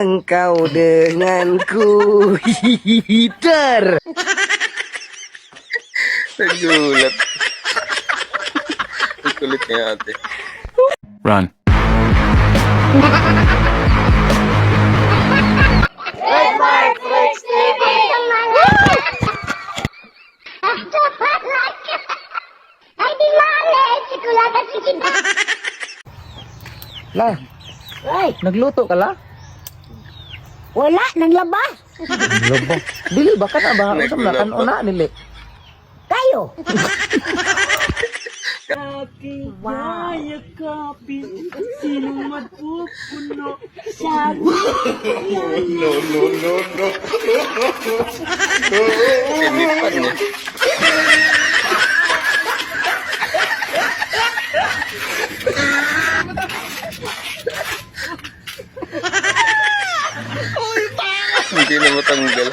Engkau denganku Hider Nagulat. Ang kulit niya ate. Run. Ay, di mali! Sikulata si Kinta! Lah, Ay, nagluto ka la? Wala, naglabas! Lobo. Dili ba ka na ba? Usap na kan una nili. Kayo! Tinipan niya. Hindi na matanggal.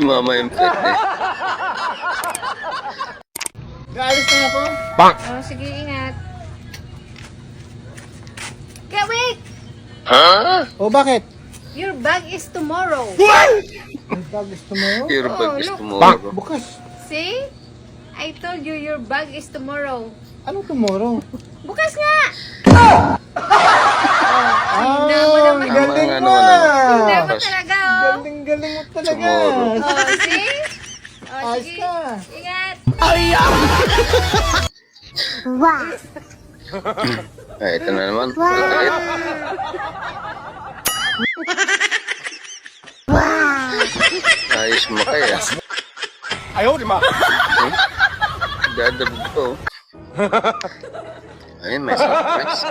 Mama yung eh. Gaalis na ako. Oh, sige, ingat. Kaya wait! Ha? O bakit? Your bag is tomorrow. Ang bag gusto mo? Your Oh, bag is look. tomorrow. Bukas. See? I told you your bag is tomorrow. Anong tomorrow? Bukas nga! Ah, naman. galing Tama nga mo. naman, Hindi mo Bukas. talaga, oh. Galing, galing mo talaga. Tomorrow. Oh, see? Oh, Ayos sige. ka. Ingat. Ay, ito na naman. Galit. Ayos mo kaya. Ayaw, di ma. Dadabog ko. Ay, may surprise.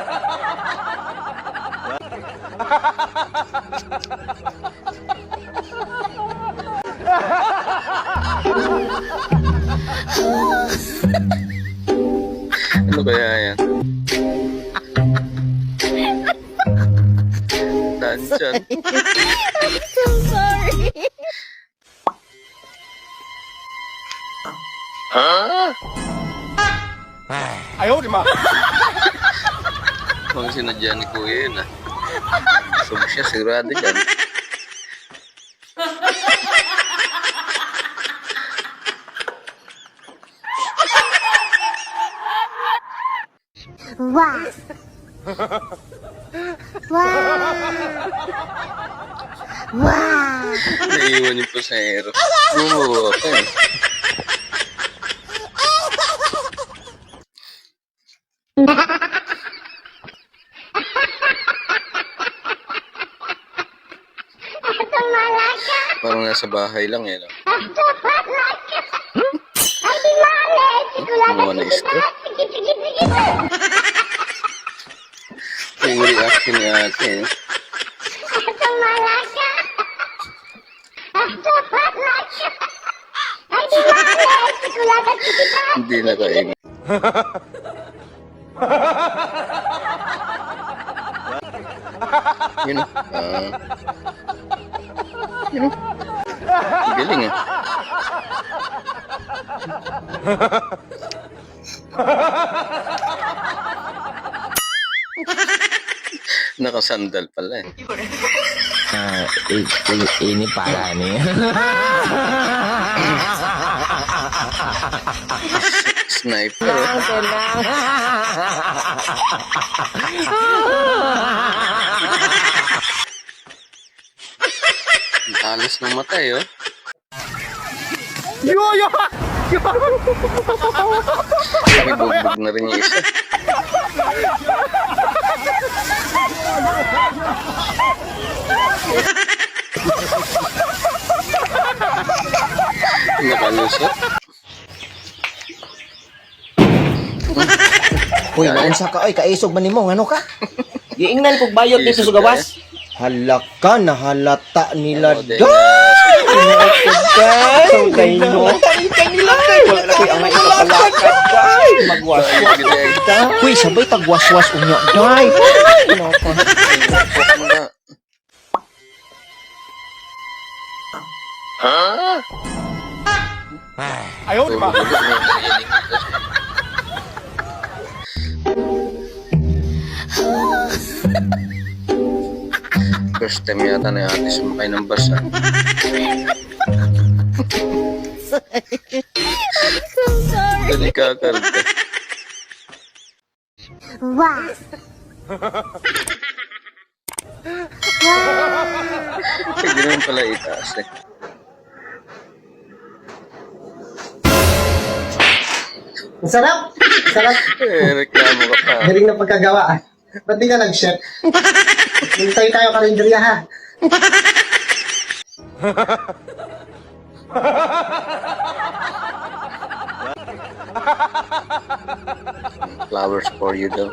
ano kaya yan? Tansyan. So sorry. Ha? Ayaw, di ma. Mga sinadya ni Kuya yun ah. Sub siya, sigurado dyan. Wow! Wow! Wow! Naiiwan yung pasahero. Bumuha pa Parang nasa bahay lang eh. No? Kumuha na sige! Yung reaction ni ate! Hindi na kain. Yun. Ah. Yun o. Galing eh. Nakasandal pala eh. Ah, i- i- ini para ni. Sniper oh. Ang talas ng mata eh oh. May bugbog na rin yung isa. Nakalusot. Uy, maunsa ka oy, kaisog man nimo, ngano ka? Giingnan kog bayot dito sa gawas. Halaka na halata nila Oh, day. Day. Day no. nila day. Wala koy ang ipapalakad day. Magwaswas. Uy, sabay pagwaswas unyo day. Ay, nako. na. 哎 First time yata na ate sumakay ng bus ah. Dali kakarga. Wow. Ay, ganoon pala itaas eh. Ang sarap! Ang sarap! Eh, reklamo ka pa. Galing na pagkagawa. ah. Ba't di ka nag-chef? Hintay tayo karinderya ha. Flowers for you daw.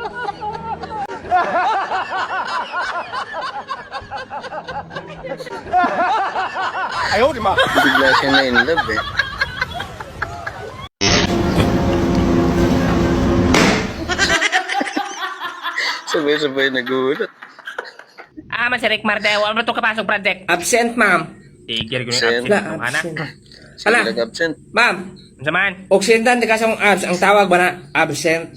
Ayaw, di ma. Bigla siya na in love eh. Sabay-sabay nagulat. Ah, man si Rick Mardeo. Ano to kapasok project? Absent, ma'am. Tigil ko Absent. yung absent. Ala. nag-absent. Ma'am, Ano man? Occidental di kasong abs. Ang tawag ba na? Absent.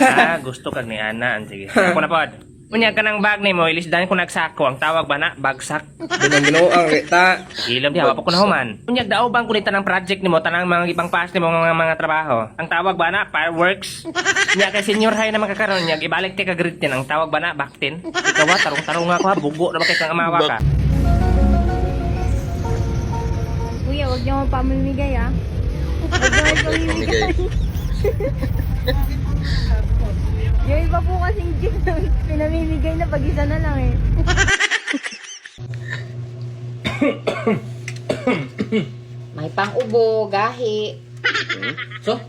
ah, gusto kag ni Ana. Sige. Ako na pod. Unya ka ng bag ni mo, ilisdan ko nagsako. Ang tawag ba na? Bagsak. Binang binuo ang kita. Ilam di, hawa pa ko na human. Unya, daw bang kunita ng project ni mo, tanang mga ibang pass ni mo mga, mga trabaho. Ang tawag ba na? Fireworks. Unya, kay senior high na makakaroon niya, ibalik ti ka gritin. Ang tawag ba na? Baktin. Ikaw ba, tarong-tarong nga ako ha, bugo na ba kay kang amawa ka? Kuya, huwag niyo akong pamimigay ah. Huwag niyo akong pamimigay. Yung iba po kasing na pinamimigay na pag isa na lang eh. May pang-ubo, gahi. So?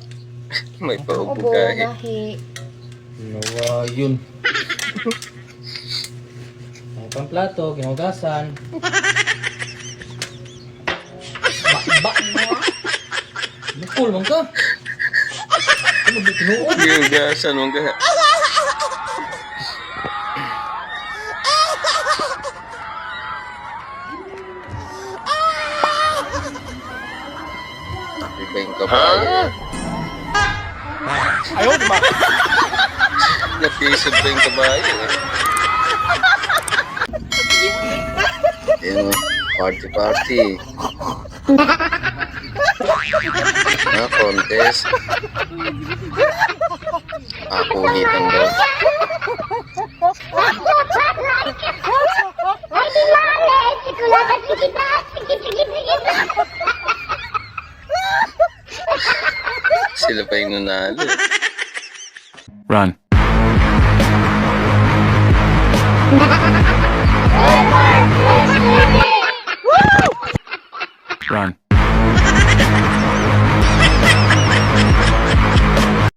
May Ubo, paupo kahit. gahi. Nawa yun. May pang plato, ginugasan. Ba, ba, Bukul man ka. Ano ba tinuod? Giugasan mong ka. Ayaw ba? Napisod pa yung kabayo eh. Ayun, party party. Na contest. Ako hitan daw. Ay, lalo! Sige, sige, Sila pa yung nanalo. Run. Run.